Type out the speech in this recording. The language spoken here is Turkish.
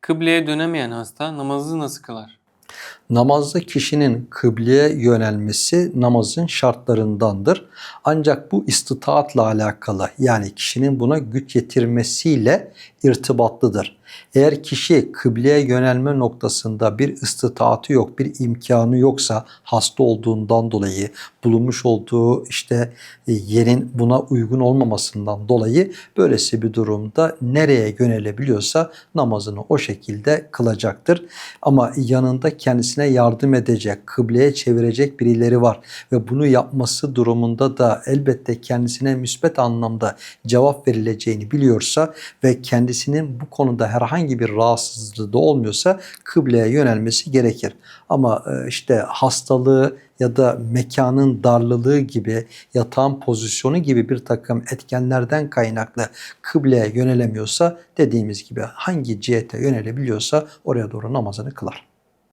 Kıbleye dönemeyen hasta namazı nasıl kılar? Namazda kişinin kıbleye yönelmesi namazın şartlarındandır. Ancak bu istitaatla alakalı yani kişinin buna güç yetirmesiyle irtibatlıdır. Eğer kişi kıbleye yönelme noktasında bir istitaatı yok, bir imkanı yoksa hasta olduğundan dolayı bulunmuş olduğu işte e, yerin buna uygun olmamasından dolayı böylesi bir durumda nereye yönelebiliyorsa namazını o şekilde kılacaktır. Ama yanında kendisine yardım edecek, kıbleye çevirecek birileri var ve bunu yapması durumunda da elbette kendisine müsbet anlamda cevap verileceğini biliyorsa ve kendisinin bu konuda herhangi bir rahatsızlığı da olmuyorsa kıbleye yönelmesi gerekir. Ama e, işte hastalığı ya da mekanın darlılığı gibi, yatağın pozisyonu gibi bir takım etkenlerden kaynaklı kıbleye yönelemiyorsa dediğimiz gibi hangi cihete yönelebiliyorsa oraya doğru namazını kılar.